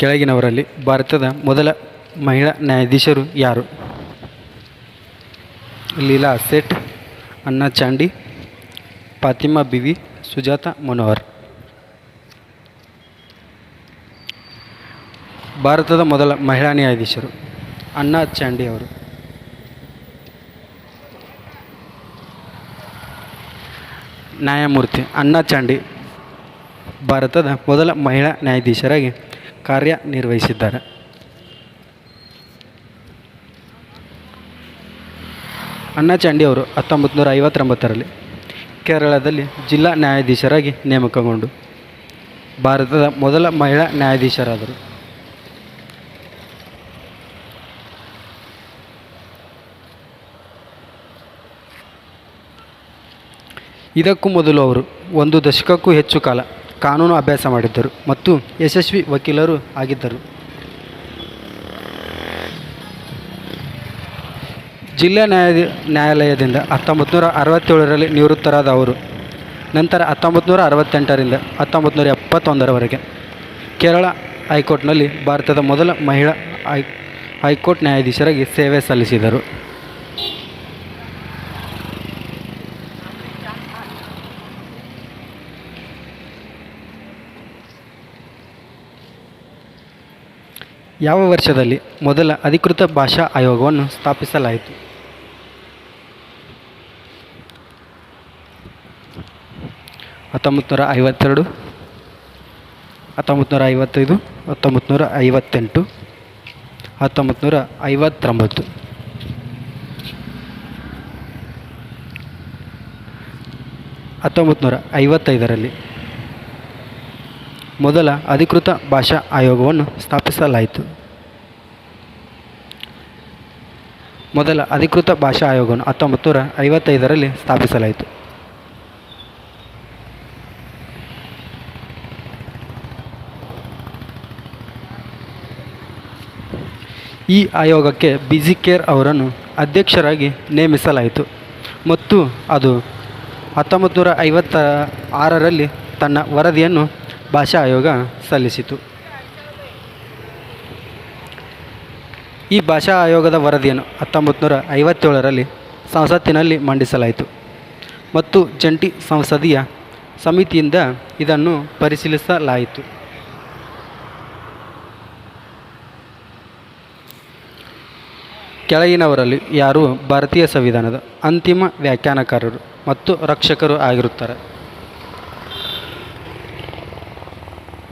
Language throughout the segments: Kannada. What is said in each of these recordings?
ಕೆಳಗಿನವರಲ್ಲಿ ಭಾರತದ ಮೊದಲ ಮಹಿಳಾ ನ್ಯಾಯಾಧೀಶರು ಯಾರು? ಲೀಲಾ ಸೇಠ್ ಅನ್ನಾ ಚಾಂಡಿ, ಫಾತಿಮಾ ಬಿವಿ, ಸುಜಾತ ಮನೋಹರ್. ಭಾರತದ ಮೊದಲ ಮಹಿಳಾ ನ್ಯಾಯಾಧೀಶರು ಅನ್ನಾ ಚಾಂಡಿ ಅವರು. ನ್ಯಾಯಮೂರ್ತಿ ಅಣ್ಣಾ ಚಾಂಡಿ ಭಾರತದ ಮೊದಲ ಮಹಿಳಾ ನ್ಯಾಯಾಧೀಶರಾಗಿ ಕಾರ್ಯನಿರ್ವಹಿಸಿದ್ದಾರೆ ಅಣ್ಣಾ ಚಾಂಡಿ ಅವರು ಹತ್ತೊಂಬತ್ತು ನೂರ ಐವತ್ತೊಂಬತ್ತರಲ್ಲಿ ಕೇರಳದಲ್ಲಿ ಜಿಲ್ಲಾ ನ್ಯಾಯಾಧೀಶರಾಗಿ ನೇಮಕಗೊಂಡು ಭಾರತದ ಮೊದಲ ಮಹಿಳಾ ನ್ಯಾಯಾಧೀಶರಾದರು. ಇದಕ್ಕೂ ಮೊದಲು ಅವರು ಒಂದು ದಶಕಕ್ಕೂ ಹೆಚ್ಚು ಕಾಲ ಕಾನೂನು ಅಭ್ಯಾಸ ಮಾಡಿದ್ದರು ಮತ್ತು ಯಶಸ್ವಿ ವಕೀಲರು ಆಗಿದ್ದರು. ಜಿಲ್ಲಾ ನ್ಯಾಯ ನ್ಯಾಯಾಲಯದಿಂದ ಹತ್ತೊಂಬತ್ತು ನೂರ ಅರವತ್ತೇಳರಲ್ಲಿ ನಿವೃತ್ತರಾದ ಅವರು, ನಂತರ ಹತ್ತೊಂಬತ್ತು ನೂರ ಅರವತ್ತೆಂಟರಿಂದ ಹತ್ತೊಂಬತ್ತು ನೂರ ಎಪ್ಪತ್ತೊಂದರವರೆಗೆ ಕೇರಳ ಹೈಕೋರ್ಟ್ನಲ್ಲಿ ಭಾರತದ ಮೊದಲ ಮಹಿಳಾ ಹೈ, ಹೈಕೋರ್ಟ್ ನ್ಯಾಯಾಧೀಶರಾಗಿ ಸೇವೆ ಸಲ್ಲಿಸಿದರು. ಯಾವ ವರ್ಷದಲ್ಲಿ ಮೊದಲ ಅಧಿಕೃತ ಭಾಷಾ ಆಯೋಗವನ್ನು ಸ್ಥಾಪಿಸಲಾಯಿತು? ಹತ್ತೊಂಬತ್ತು ನೂರ ಐವತ್ತೆರಡು ಹತ್ತೊಂಬತ್ತು ನೂರ ಐವತ್ತೈದು ಹತ್ತೊಂಬತ್ತು ನೂರ ಐವತ್ತೆಂಟು ಹತ್ತೊಂಬತ್ತು ನೂರ ಐವತ್ತೊಂಬತ್ತು ಹತ್ತೊಂಬತ್ತು ನೂರ ಐವತ್ತೈದರಲ್ಲಿ ಮೊದಲ ಅಧಿಕೃತ ಭಾಷಾ ಆಯೋಗವನ್ನು ಸ್ಥಾಪಿಸಲಾಯಿತು. ಮೊದಲ ಅಧಿಕೃತ ಭಾಷಾ ಆಯೋಗವನ್ನು ಹತ್ತೊಂಬತ್ತು ನೂರ ಐವತ್ತೈದರಲ್ಲಿ ಸ್ಥಾಪಿಸಲಾಯಿತು. ಈ ಆಯೋಗಕ್ಕೆ ಬಿಜಿ ಕೇರ್ ಅವರನ್ನು ಅಧ್ಯಕ್ಷರಾಗಿ ನೇಮಿಸಲಾಯಿತು ಮತ್ತು ಅದು ಹತ್ತೊಂಬತ್ತು ನೂರ ಐವತ್ತ ಆರರಲ್ಲಿ ತನ್ನ ವರದಿಯನ್ನು ಭಾಷಾ ಆಯೋಗ ಸಲ್ಲಿಸಿತು. ಈ ಭಾಷಾ ಆಯೋಗದ ವರದಿಯನ್ನು ಹತ್ತೊಂಬತ್ತು ನೂರ ಐವತ್ತೇಳರಲ್ಲಿ ಸಂಸತ್ತಿನಲ್ಲಿ ಮಂಡಿಸಲಾಯಿತು ಮತ್ತು ಜಂಟಿ ಸಂಸದೀಯ ಸಮಿತಿಯಿಂದ ಇದನ್ನು ಪರಿಶೀಲಿಸಲಾಯಿತು. ಕೆಳಗಿನವರಲ್ಲಿ ಯಾರು ಭಾರತೀಯ ಸಂವಿಧಾನದ ಅಂತಿಮ ವ್ಯಾಖ್ಯಾನಕಾರರು ಮತ್ತು ರಕ್ಷಕರು ಆಗಿರುತ್ತಾರೆ.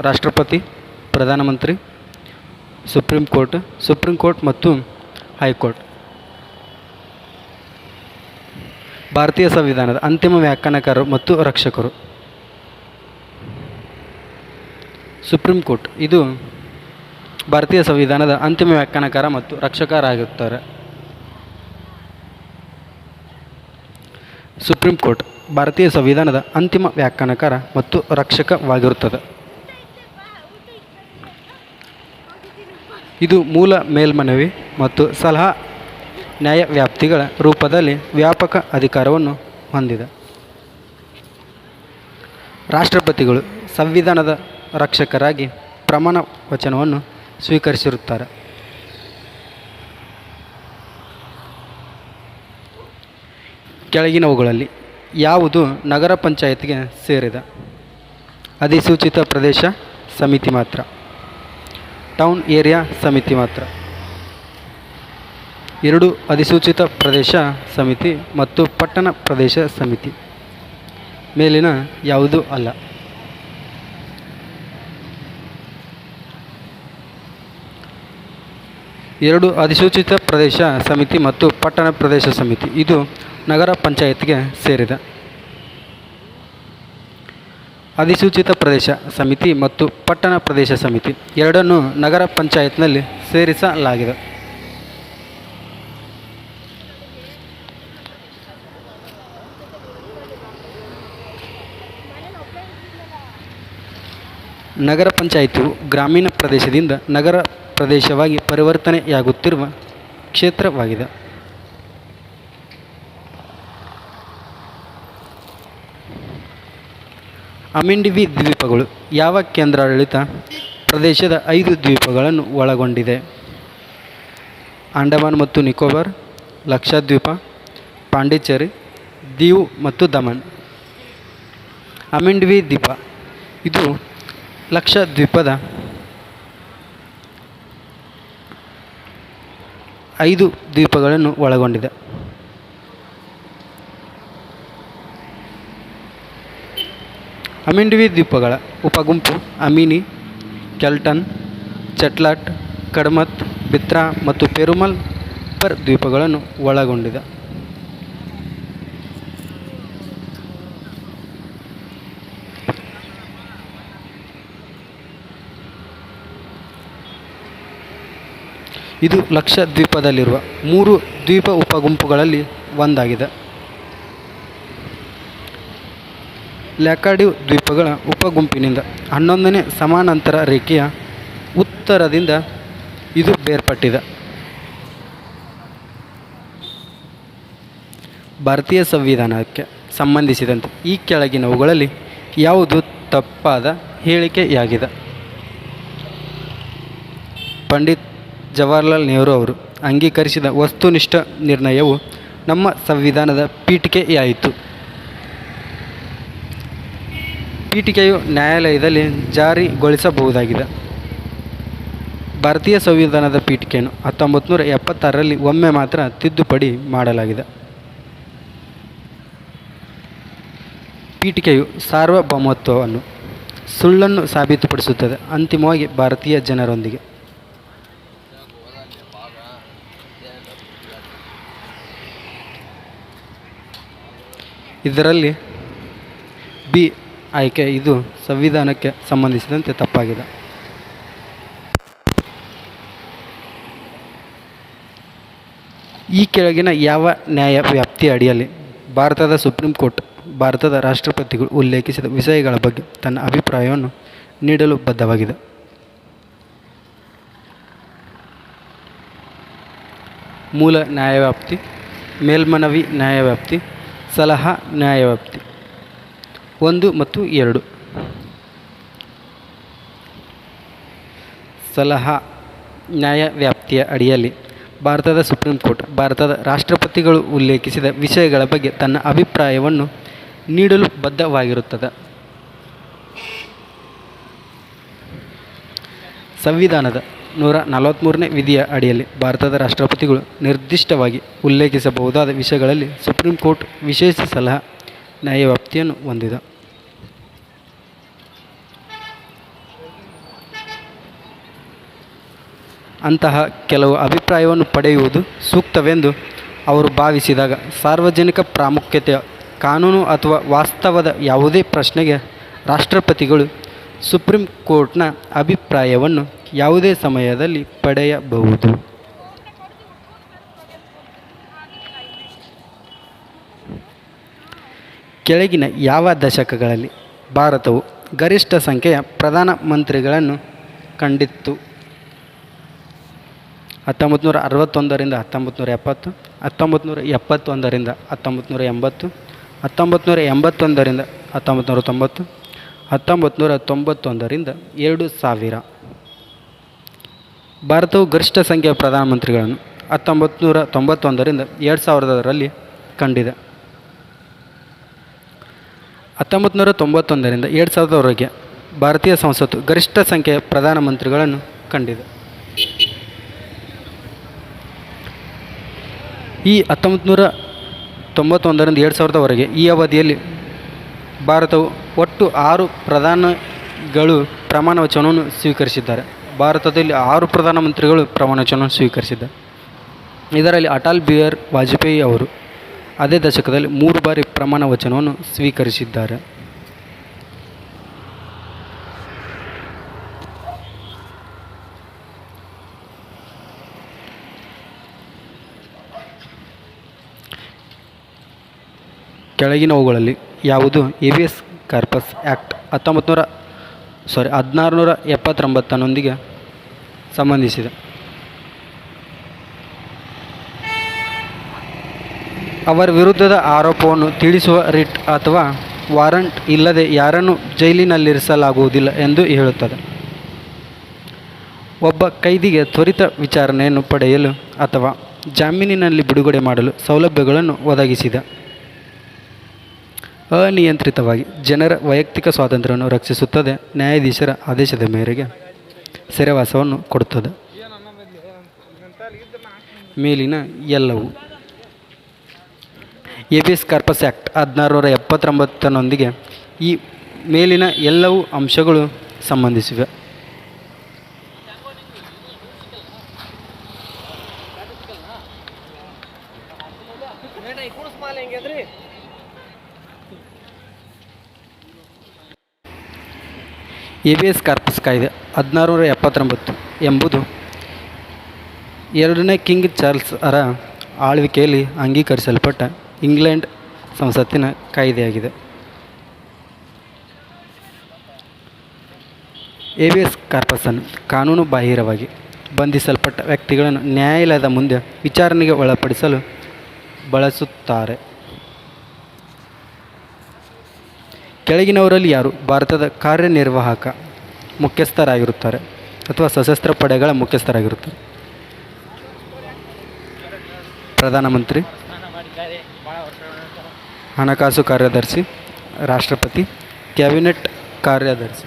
ರಾಷ್ಟ್ರಪತಿ, ಪ್ರಧಾನಮಂತ್ರಿ, ಸುಪ್ರೀಂ ಕೋರ್ಟ್ ಸುಪ್ರೀಂ ಕೋರ್ಟ್ ಮತ್ತು ಹೈಕೋರ್ಟ್. ಭಾರತೀಯ ಸಂವಿಧಾನದ ಅಂತಿಮ ವ್ಯಾಖ್ಯಾನಕಾರರು ಮತ್ತು ರಕ್ಷಕರು. Supreme court. ಇದು ಭಾರತೀಯ ಸಂವಿಧಾನದ ಅಂತಿಮ ವ್ಯಾಖ್ಯಾನಕಾರ ಮತ್ತು ರಕ್ಷಕರಾಗಿರುತ್ತಾರೆ. Supreme court. ಭಾರತೀಯ ಸಂವಿಧಾನದ ಅಂತಿಮ ವ್ಯಾಖ್ಯಾನಕಾರ ಮತ್ತು ರಕ್ಷಕವಾಗಿರುತ್ತದೆ. ಇದು ಮೂಲ ಮೇಲ್ಮನವಿ ಮತ್ತು ಸಲಹಾ ನ್ಯಾಯವ್ಯಾಪ್ತಿಗಳ ರೂಪದಲ್ಲಿ ವ್ಯಾಪಕ ಅಧಿಕಾರವನ್ನು ಹೊಂದಿದೆ. ರಾಷ್ಟ್ರಪತಿಗಳು ಸಂವಿಧಾನದ ರಕ್ಷಕರಾಗಿ ಪ್ರಮಾಣ ವಚನವನ್ನು ಸ್ವೀಕರಿಸಿರುತ್ತಾರೆ. ಕೆಳಗಿನವುಗಳಲ್ಲಿ ಯಾವುದು ನಗರ ಪಂಚಾಯತ್ಗೆ ಸೇರಿದ? ಅಧಿಸೂಚಿತ ಪ್ರದೇಶ ಸಮಿತಿ ಮಾತ್ರ. ಟೌನ್ ಏರಿಯಾ ಸಮಿತಿ ಮಾತ್ರ. ಎರಡು ಅಧಿಸೂಚಿತ ಪ್ರದೇಶ ಸಮಿತಿ ಮತ್ತು ಪಟ್ಟಣ ಪ್ರದೇಶ ಸಮಿತಿ. ಮೇಲಿನ ಯಾವುದೂ ಅಲ್ಲ. ಎರಡು ಅಧಿಸೂಚಿತ ಪ್ರದೇಶ ಸಮಿತಿ ಮತ್ತು ಪಟ್ಟಣ ಪ್ರದೇಶ ಸಮಿತಿ. ಇದು ನಗರ ಪಂಚಾಯತ್ಗೆ ಸೇರಿದೆ. ಅಧಿಸೂಚಿತ ಪ್ರದೇಶ ಸಮಿತಿ ಮತ್ತು ಪಟ್ಟಣ ಪ್ರದೇಶ ಸಮಿತಿ ಎರಡನ್ನೂ ನಗರ ಪಂಚಾಯತ್ನಲ್ಲಿ ಸೇರಿಸಲಾಗಿದೆ. ನಗರ ಪಂಚಾಯಿತಿಯು ಗ್ರಾಮೀಣ ಪ್ರದೇಶದಿಂದ ನಗರ ಪ್ರದೇಶವಾಗಿ ಪರಿವರ್ತನೆಯಾಗುತ್ತಿರುವ ಕ್ಷೇತ್ರವಾಗಿದೆ. ಅಮಿಂಡಿವಿ ದ್ವೀಪಗಳು ಯಾವ ಕೇಂದ್ರಾಡಳಿತ ಪ್ರದೇಶದ ಐದು ದ್ವೀಪಗಳನ್ನು ಒಳಗೊಂಡಿದೆ? ಅಂಡಮಾನ್ ಮತ್ತು ನಿಕೋಬಾರ್, ಲಕ್ಷದ್ವೀಪ, ಪಾಂಡಿಚೇರಿ, ದೀವ್ ಮತ್ತು ದಮನ್. ಅಮಿಂಡ್ವಿ ದ್ವೀಪ, ಇದು ಲಕ್ಷದ್ವೀಪದ ಐದು ದ್ವೀಪಗಳನ್ನು ಒಳಗೊಂಡಿದೆ. ಅಮಿಂಡ್ವಿ ದ್ವೀಪಗಳ ಉಪಗುಂಪು ಅಮಿನಿ, ಕೆಲ್ಟನ್, ಚೆಟ್ಲಾಟ್, ಕಡ್ಮತ್, ಬಿತ್ರಾ ಮತ್ತು ಪೆರುಮಲ್ ಪರ್ ದ್ವೀಪಗಳನ್ನು ಒಳಗೊಂಡಿದೆ. ಇದು ಲಕ್ಷದ್ವೀಪದಲ್ಲಿರುವ ಮೂರು ದ್ವೀಪ ಉಪಗುಂಪುಗಳಲ್ಲಿ ಒಂದಾಗಿದೆ. ಲ್ಯಾಕಾಡಿವ್ ದ್ವೀಪಗಳ ಉಪಗುಂಪಿನಿಂದ ಹನ್ನೊಂದನೇ ಸಮಾನಾಂತರ ರೇಖೆಯ ಉತ್ತರದಿಂದ ಇದು ಬೇರ್ಪಟ್ಟಿದೆ. ಭಾರತೀಯ ಸಂವಿಧಾನಕ್ಕೆ ಸಂಬಂಧಿಸಿದಂತೆ ಈ ಕೆಳಗಿನವುಗಳಲ್ಲಿ ಯಾವುದು ತಪ್ಪಾದ ಹೇಳಿಕೆಯಾಗಿದೆ? ಪಂಡಿತ್ ಜವಾಹರ್ಲಾಲ್ ನೆಹರು ಅವರು ಅಂಗೀಕರಿಸಿದ ವಸ್ತುನಿಷ್ಠ ನಿರ್ಣಯವು ನಮ್ಮ ಸಂವಿಧಾನದ ಪೀಠಿಕೆಯಾಯಿತು. ಪೀಠಿಕೆಯು ನ್ಯಾಯಾಲಯದಲ್ಲಿ ಜಾರಿಗೊಳಿಸಬಹುದಾಗಿದೆ. ಭಾರತೀಯ ಸಂವಿಧಾನದ ಪೀಠಿಕೆಯನ್ನು ಹತ್ತೊಂಬತ್ತು ನೂರ ಎಪ್ಪತ್ತಾರರಲ್ಲಿ ಒಮ್ಮೆ ಮಾತ್ರ ತಿದ್ದುಪಡಿ ಮಾಡಲಾಗಿದೆ. ಪೀಠಿಕೆಯು ಸಾರ್ವಭೌಮತ್ವವನ್ನು ಸುಳ್ಳನ್ನು ಸಾಬೀತುಪಡಿಸುತ್ತದೆ, ಅಂತಿಮವಾಗಿ ಭಾರತೀಯ ಜನರೊಂದಿಗೆ. ಇದರಲ್ಲಿ ಬಿ. ಆಯ್ಕೆ ಇದು ಸಂವಿಧಾನಕ್ಕೆ ಸಂಬಂಧಿಸಿದಂತೆ ತಪ್ಪಾಗಿದೆ. ಈ ಕೆಳಗಿನ ಯಾವ ನ್ಯಾಯ ವ್ಯಾಪ್ತಿಯ ಅಡಿಯಲ್ಲಿ ಭಾರತದ ಸುಪ್ರೀಂ ಕೋರ್ಟ್, ಭಾರತದ ರಾಷ್ಟ್ರಪತಿಗಳು ಉಲ್ಲೇಖಿಸಿದ ವಿಷಯಗಳ ಬಗ್ಗೆ ತನ್ನ ಅಭಿಪ್ರಾಯವನ್ನು ನೀಡಲು ಬದ್ಧವಾಗಿದೆ. ಮೂಲ ನ್ಯಾಯವ್ಯಾಪ್ತಿ ಮೇಲ್ಮನವಿ ನ್ಯಾಯವ್ಯಾಪ್ತಿ ಸಲಹಾ ನ್ಯಾಯವ್ಯಾಪ್ತಿ ಒಂದು ಮತ್ತು ಎರಡು. ಸಲಹಾ ನ್ಯಾಯವ್ಯಾಪ್ತಿಯ ಅಡಿಯಲ್ಲಿ ಭಾರತದ ಸುಪ್ರೀಂ ಕೋರ್ಟ್, ಭಾರತದ ರಾಷ್ಟ್ರಪತಿಗಳು ಉಲ್ಲೇಖಿಸಿದ ವಿಷಯಗಳ ಬಗ್ಗೆ ತನ್ನ ಅಭಿಪ್ರಾಯವನ್ನು ನೀಡಲು ಬದ್ಧವಾಗಿರುತ್ತದೆ. ಸಂವಿಧಾನದ ನೂರ ನಲವತ್ತ್ಮೂರನೇ ವಿಧಿಯ ಅಡಿಯಲ್ಲಿ ಭಾರತದ ರಾಷ್ಟ್ರಪತಿಗಳು ನಿರ್ದಿಷ್ಟವಾಗಿ ಉಲ್ಲೇಖಿಸಬಹುದಾದ ವಿಷಯಗಳಲ್ಲಿ ಸುಪ್ರೀಂ ಕೋರ್ಟ್ ವಿಶೇಷ ಸಲಹಾ ನ್ಯಾಯವ್ಯಾಪ್ತಿಯನ್ನು ಹೊಂದಿದೆ. ಅಂತಹ ಕೆಲವು ಅಭಿಪ್ರಾಯವನ್ನು ಪಡೆಯುವುದು ಸೂಕ್ತವೆಂದು ಅವರು ಭಾವಿಸಿದಾಗ ಸಾರ್ವಜನಿಕ ಪ್ರಾಮುಖ್ಯತೆಯ ಕಾನೂನು ಅಥವಾ ವಾಸ್ತವದ ಯಾವುದೇ ಪ್ರಶ್ನೆಗೆ ರಾಷ್ಟ್ರಪತಿಗಳು ಸುಪ್ರೀಂ ಕೋರ್ಟ್ನ ಅಭಿಪ್ರಾಯವನ್ನು ಯಾವುದೇ ಸಮಯದಲ್ಲಿ ಪಡೆಯಬಹುದು. ಕೆಳಗಿನ ಯಾವ ದಶಕಗಳಲ್ಲಿ ಭಾರತವು ಗರಿಷ್ಠ ಸಂಖ್ಯೆಯ ಪ್ರಧಾನಮಂತ್ರಿಗಳನ್ನು ಕಂಡಿತ್ತು? ಹತ್ತೊಂಬತ್ತು ನೂರ ಅರವತ್ತೊಂದರಿಂದ ಹತ್ತೊಂಬತ್ತು ನೂರ ಎಪ್ಪತ್ತು ಹತ್ತೊಂಬತ್ತು ನೂರ ಎಪ್ಪತ್ತೊಂದರಿಂದ ಹತ್ತೊಂಬತ್ತು ನೂರ ಎಂಬತ್ತು ಹತ್ತೊಂಬತ್ತು ನೂರ ಎಂಬತ್ತೊಂದರಿಂದ ಹತ್ತೊಂಬತ್ತು ನೂರ ತೊಂಬತ್ತು ಹತ್ತೊಂಬತ್ತು ನೂರ ತೊಂಬತ್ತೊಂದರಿಂದ ಎರಡು ಸಾವಿರ ಭಾರತವು ಗರಿಷ್ಠ ಸಂಖ್ಯೆಯ ಪ್ರಧಾನಮಂತ್ರಿಗಳನ್ನು ಹತ್ತೊಂಬತ್ತು ನೂರ ತೊಂಬತ್ತೊಂದರಿಂದ ಎರಡು ಸಾವಿರದರಲ್ಲಿ ಕಂಡಿದೆ. ಹತ್ತೊಂಬತ್ತು ನೂರ ತೊಂಬತ್ತೊಂದರಿಂದ ಎರಡು ಸಾವಿರದವರೆಗೆ ಭಾರತೀಯ ಸಂಸತ್ತು ಗರಿಷ್ಠ ಸಂಖ್ಯೆಯ ಪ್ರಧಾನಮಂತ್ರಿಗಳನ್ನು ಕಂಡಿದೆ. ಈ ಹತ್ತೊಂಬತ್ತು ನೂರ ತೊಂಬತ್ತೊಂದರಿಂದ ಎರಡು ಸಾವಿರದವರೆಗೆ ಈ ಅವಧಿಯಲ್ಲಿ ಭಾರತವು ಒಟ್ಟು ಆರು ಪ್ರಧಾನಗಳು ಪ್ರಮಾಣ ವಚನವನ್ನು ಸ್ವೀಕರಿಸಿದ್ದಾರೆ. ಭಾರತದಲ್ಲಿ ಆರು ಪ್ರಧಾನಮಂತ್ರಿಗಳು ಪ್ರಮಾಣ ವಚನವನ್ನು ಸ್ವೀಕರಿಸಿದ್ದಾರೆ. ಇದರಲ್ಲಿ ಅಟಲ್ ಬಿಹಾರ್ ವಾಜಪೇಯಿ ಅವರು ಅದೇ ದಶಕದಲ್ಲಿ ಮೂರು ಬಾರಿ ಪ್ರಮಾಣ ವಚನವನ್ನು ಸ್ವೀಕರಿಸಿದ್ದಾರೆ. ಕೆಳಗಿನವುಗಳಲ್ಲಿ ಯಾವುದು ಎವಿಎಸ್ ಕಾರ್ಪಸ್ ಆ್ಯಕ್ಟ್ ಹತ್ತೊಂಬತ್ತು ನೂರ ಸಾರಿ ಹದಿನಾರು ನೂರ ಎಪ್ಪತ್ತೊಂಬತ್ತನೊಂದಿಗೆ ಸಂಬಂಧಿಸಿದೆ. ಅವರ ವಿರುದ್ಧದ ಆರೋಪವನ್ನು ತಿಳಿಸುವ ರಿಟ್ ಅಥವಾ ವಾರಂಟ್ ಇಲ್ಲದೆ ಯಾರನ್ನು ಜೈಲಿನಲ್ಲಿರಿಸಲಾಗುವುದಿಲ್ಲ ಎಂದು ಹೇಳುತ್ತದೆ. ಒಬ್ಬ ಕೈದಿಗೆ ತ್ವರಿತ ವಿಚಾರಣೆಯನ್ನು ಪಡೆಯಲು ಅಥವಾ ಜಾಮೀನಿನಲ್ಲಿ ಬಿಡುಗಡೆ ಮಾಡಲು ಸೌಲಭ್ಯಗಳನ್ನು ಒದಗಿಸಿದ. ಅನಿಯಂತ್ರಿತವಾಗಿ ಜನರ ವೈಯಕ್ತಿಕ ಸ್ವಾತಂತ್ರ್ಯವನ್ನು ರಕ್ಷಿಸುತ್ತದೆ ನ್ಯಾಯಾಧೀಶರ ಆದೇಶದ ಮೇರೆಗೆ ಸೆರೆವಾಸವನ್ನು ಕೊಡುತ್ತದೆ. ಮೇಲಿನ ಎಲ್ಲವೂ. ಎಬಿಎಸ್ ಕಾರ್ಪಸ್ ಆ್ಯಕ್ಟ್ ಹದಿನಾರುನೂರ ಎಪ್ಪತ್ತೊಂಬತ್ತನೊಂದಿಗೆ ಈ ಮೇಲಿನ ಎಲ್ಲವೂ ಅಂಶಗಳು ಸಂಬಂಧಿಸಿವೆ. ಎಬಿಎಸ್ ಕಾರ್ಪಸ್ ಕಾಯ್ದೆ ಹದಿನಾರುನೂರ ಎಪ್ಪತ್ತೊಂಬತ್ತು ಎಂಬುದು ಎರಡನೇ ಕಿಂಗ್ ಚಾರ್ಲ್ಸ್ ಅರ ಆಳ್ವಿಕೆಯಲ್ಲಿ ಅಂಗೀಕರಿಸಲ್ಪಟ್ಟ ಇಂಗ್ಲೆಂಡ್ ಸಂಸತ್ತಿನ ಕಾಯ್ದೆಯಾಗಿದೆ. ಎಬಿಎಸ್ ಕಾರ್ಪಸನ್ನು ಕಾನೂನು ಬಾಹಿರವಾಗಿ ಬಂಧಿಸಲ್ಪಟ್ಟ ವ್ಯಕ್ತಿಗಳನ್ನು ನ್ಯಾಯಾಲಯದ ಮುಂದೆ ವಿಚಾರಣೆಗೆ ಒಳಪಡಿಸಲು ಬಳಸುತ್ತಾರೆ. ಕೆಳಗಿನವರಲ್ಲಿ ಯಾರು? ಭಾರತದ ಕಾರ್ಯನಿರ್ವಾಹಕ ಮುಖ್ಯಸ್ಥರಾಗಿರುತ್ತಾರೆ ಅಥವಾ ಸಶಸ್ತ್ರ ಪಡೆಗಳ ಮುಖ್ಯಸ್ಥರಾಗಿರುತ್ತಾರೆ? ಪ್ರಧಾನಮಂತ್ರಿ, ಹಣಕಾಸು ಕಾರ್ಯದರ್ಶಿ, ರಾಷ್ಟ್ರಪತಿ, ಕ್ಯಾಬಿನೆಟ್ ಕಾರ್ಯದರ್ಶಿ.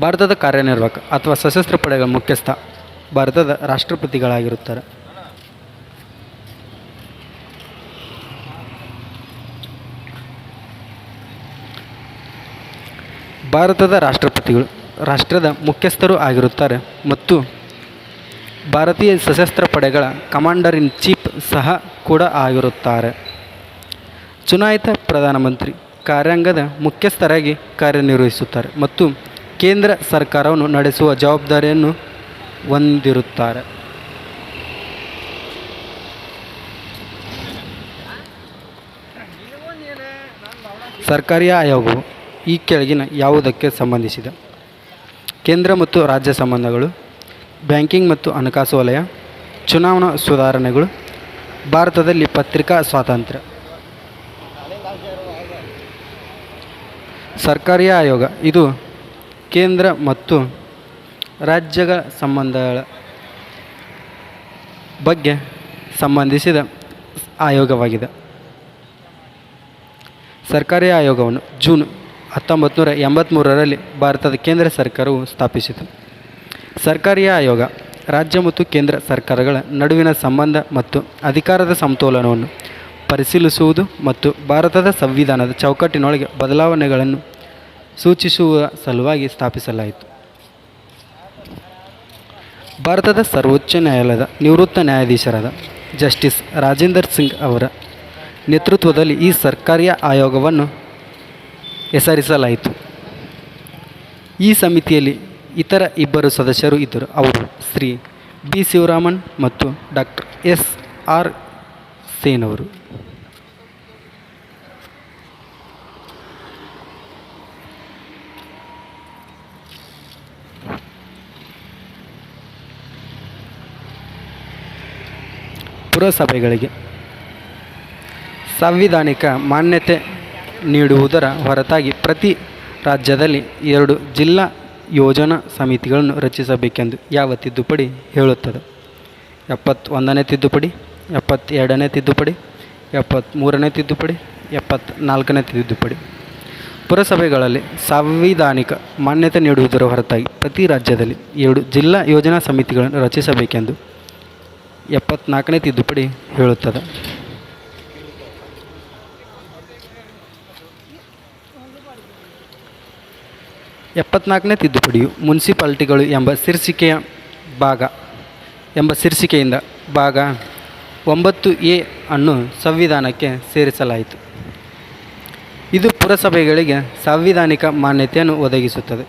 ಭಾರತದ ಕಾರ್ಯನಿರ್ವಾಹಕ ಅಥವಾ ಸಶಸ್ತ್ರ ಪಡೆಗಳ ಮುಖ್ಯಸ್ಥ ಭಾರತದ ರಾಷ್ಟ್ರಪತಿಗಳಾಗಿರುತ್ತಾರೆ. ಭಾರತದ ರಾಷ್ಟ್ರಪತಿಗಳು, ರಾಷ್ಟ್ರದ ಮುಖ್ಯಸ್ಥರು ಆಗಿರುತ್ತಾರೆ ಮತ್ತು ಭಾರತೀಯ ಸಶಸ್ತ್ರ ಪಡೆಗಳ ಕಮಾಂಡರ್ ಇನ್ ಚೀಫ್ ಸಹ ಕೂಡ ಆಗಿರುತ್ತಾರೆ. ಚುನಾಯಿತ ಪ್ರಧಾನಮಂತ್ರಿ ಕಾರ್ಯಾಂಗದ ಮುಖ್ಯಸ್ಥರಾಗಿ ಕಾರ್ಯನಿರ್ವಹಿಸುತ್ತಾರೆ ಮತ್ತು ಕೇಂದ್ರ ಸರ್ಕಾರವನ್ನು ನಡೆಸುವ ಜವಾಬ್ದಾರಿಯನ್ನು ಹೊಂದಿರುತ್ತಾರೆ. ಸರ್ಕಾರಿ ಆಯೋಗವು ಈ ಕೆಳಗಿನ ಯಾವುದಕ್ಕೆ ಸಂಬಂಧಿಸಿದೆ? ಕೇಂದ್ರ ಮತ್ತು ರಾಜ್ಯ ಸಂಬಂಧಗಳು, ಬ್ಯಾಂಕಿಂಗ್ ಮತ್ತು ಹಣಕಾಸು ವಲಯ, ಚುನಾವಣಾ ಸುಧಾರಣೆಗಳು, ಭಾರತದಲ್ಲಿ ಪತ್ರಿಕಾ ಸ್ವಾತಂತ್ರ್ಯ. ಸರ್ಕಾರಿ ಆಯೋಗ, ಇದು ಕೇಂದ್ರ ಮತ್ತು ರಾಜ್ಯಗಳ ಸಂಬಂಧಗಳ ಬಗ್ಗೆ ಸಂಬಂಧಿಸಿದ ಆಯೋಗವಾಗಿದೆ. ಸರ್ಕಾರಿ ಆಯೋಗವನ್ನು ಜೂನ್ ಹತ್ತೊಂಬತ್ತು ನೂರ ಎಂಬತ್ತ್ಮೂರರಲ್ಲಿ ಭಾರತದ ಕೇಂದ್ರ ಸರ್ಕಾರವು ಸ್ಥಾಪಿಸಿತು. ಸರ್ಕಾರಿ ಆಯೋಗ, ರಾಜ್ಯ ಮತ್ತು ಕೇಂದ್ರ ಸರ್ಕಾರಗಳ ನಡುವಿನ ಸಂಬಂಧ ಮತ್ತು ಅಧಿಕಾರದ ಸಮತೋಲನವನ್ನು ಪರಿಶೀಲಿಸುವುದು ಮತ್ತು ಭಾರತದ ಸಂವಿಧಾನದ ಚೌಕಟ್ಟಿನೊಳಗೆ ಬದಲಾವಣೆಗಳನ್ನು ಸೂಚಿಸುವ ಸಲುವಾಗಿ ಸ್ಥಾಪಿಸಲಾಯಿತು. ಭಾರತದ ಸರ್ವೋಚ್ಚ ನ್ಯಾಯಾಲಯದ ನಿವೃತ್ತ ನ್ಯಾಯಾಧೀಶರಾದ ಜಸ್ಟಿಸ್ ರಾಜೇಂದರ್ ಸಿಂಗ್ ಅವರ ನೇತೃತ್ವದಲ್ಲಿ ಈ ಸರ್ಕಾರಿ ಆಯೋಗವನ್ನು ಹೆಸರಿಸಲಾಯಿತು. ಈ ಸಮಿತಿಯಲ್ಲಿ ಇತರ ಇಬ್ಬರು ಸದಸ್ಯರು ಇದ್ದರು. ಅವರು ಶ್ರೀ ಬಿ ಶಿವರಾಮನ್ ಮತ್ತು ಡಾಕ್ಟರ್ ಎಸ್ ಆರ್ ಸೇನ್ ಅವರು. ಪುರಸಭೆಗಳಿಗೆ ಸಾಂವಿಧಾನಿಕ ಮಾನ್ಯತೆ ನೀಡುವುದರ ಹೊರತಾಗಿ ಪ್ರತಿ ರಾಜ್ಯದಲ್ಲಿ ಎರಡು ಜಿಲ್ಲಾ ಯೋಜನಾ ಸಮಿತಿಗಳನ್ನು ರಚಿಸಬೇಕೆಂದು ಯಾವ ತಿದ್ದುಪಡಿ ಹೇಳುತ್ತದೆ? ಎಪ್ಪತ್ತೊಂದನೇ ತಿದ್ದುಪಡಿ, ಎಪ್ಪತ್ತೆರಡನೇ ತಿದ್ದುಪಡಿ ಎಪ್ಪತ್ತ್ಮೂರನೇ ತಿದ್ದುಪಡಿ ಎಪ್ಪತ್ತ್ನಾಲ್ಕನೇ ತಿದ್ದುಪಡಿ. ಪುರಸಭೆಗಳಲ್ಲಿ ಸಾಂವಿಧಾನಿಕ ಮಾನ್ಯತೆ ನೀಡುವುದರ ಹೊರತಾಗಿ ಪ್ರತಿ ರಾಜ್ಯದಲ್ಲಿ ಎರಡು ಜಿಲ್ಲಾ ಯೋಜನಾ ಸಮಿತಿಗಳನ್ನು ರಚಿಸಬೇಕೆಂದು ಎಪ್ಪತ್ನಾಲ್ಕನೇ ತಿದ್ದುಪಡಿ ಹೇಳುತ್ತದೆ. ಎಪ್ಪತ್ನಾಲ್ಕನೇ ತಿದ್ದುಪಡಿಯು ಮುನ್ಸಿಪಾಲ್ಟಿಗಳು ಎಂಬ ಶೀರ್ಷಿಕೆಯ ಭಾಗ. ಎಂಬ ಶೀರ್ಷಿಕೆಯಿಂದ ಭಾಗ ಒಂಬತ್ತು ಎ ಅನ್ನು ಸಂವಿಧಾನಕ್ಕೆ ಸೇರಿಸಲಾಯಿತು. ಇದು ಪುರಸಭೆಗಳಿಗೆ ಸಾಂವಿಧಾನಿಕ ಮಾನ್ಯತೆಯನ್ನು ಒದಗಿಸುತ್ತದೆ.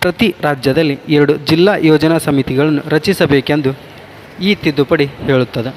ಪ್ರತಿ ರಾಜ್ಯದಲ್ಲಿ ಎರಡು ಜಿಲ್ಲಾ ಯೋಜನಾ ಸಮಿತಿಗಳನ್ನು ರಚಿಸಬೇಕೆಂದು ಈ ತಿದ್ದುಪಡಿ ಹೇಳುತ್ತದೆ.